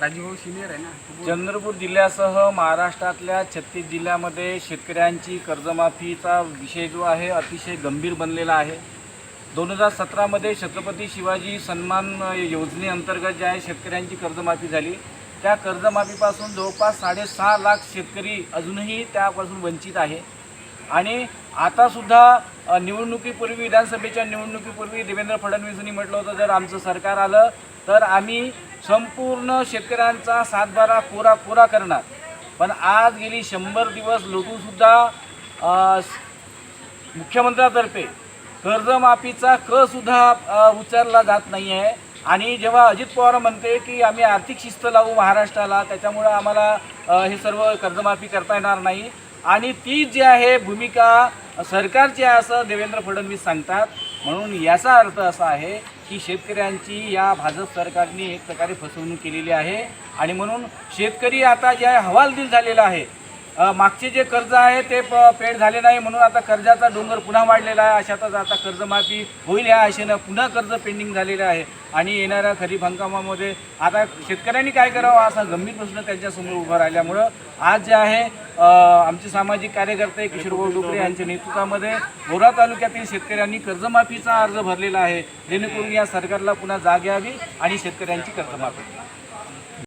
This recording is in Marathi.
राजूभाऊ सिनियर आहे ना? चंद्रपूर जिल्ह्यासह महाराष्ट्रातल्या छत्तीस जिल्ह्यामध्ये शेतकऱ्यांची कर्जमाफीचा विषय जो आहे अतिशय गंभीर बनलेला आहे. दोन हजार सतरामध्ये छत्रपती शिवाजी सन्मान योजनेअंतर्गत जे आहे शेतकऱ्यांची कर्जमाफी झाली. त्या कर्जमाफीपासून जवळपास साडेसहा लाख शेतकरी अजूनही त्यापासून वंचित आहे. आणि आतासुद्धा निवडणुकीपूर्वी विधानसभेच्या निवडणुकीपूर्वी देवेंद्र फडणवीसांनी म्हटलं होतं जर आमचं सरकार आलं तर आम्ही संपूर्ण शेतकऱ्यांचा सातबारा कोरा कोरा करणार. पण आज गेली शंभर दिवस लोटूनसुद्धा मुख्यमंत्र्यातर्फे कर्जमाफीचा क सुद्धा उचलला जात नाही आहे आणि जेव्हा अजित पवार म्हणते की आम्ही आर्थिक शिस्त लावू महाराष्ट्राला त्याच्यामुळं आम्हाला हे सर्व कर्जमाफी करता येणार नाही. आणि ती जी आहे भूमिका सरकारची आहे असं देवेंद्र फडणवीस सांगतात. म्हणून याचा अर्थ असा आहे की शेतकऱ्यांची या भाजप सरकारने एक प्रकारे फसवणूक केलेली आहे. आणि म्हणून शेतकरी आता ज्या हवालदिल झालेला आहे मागचे जे कर्ज आहे ते प पेड झाले नाही म्हणून आता कर्जाचा डोंगर पुन्हा वाढलेला आहे. अशातच आता कर्जमाफी होईल या आशेनं पुन्हा कर्ज पेंडिंग झालेलं आहे. आणि येणाऱ्या खरीप हंगामामध्ये आता शेतकऱ्यांनी काय करावं असा गंभीर प्रश्न त्यांच्यासमोर उभा राहिल्यामुळं आज जे आहे आमचे सामाजिक कार्यकर्ते किशोरभाऊ डुकरे यांच्या नेतृत्वामध्ये बोरा तालुक्यातील शेतकऱ्यांनी कर्जमाफीचा अर्ज भरलेला आहे. जेणेकरून या सरकारला पुन्हा जाग यावी आणि शेतकऱ्यांची कर्जमाफी.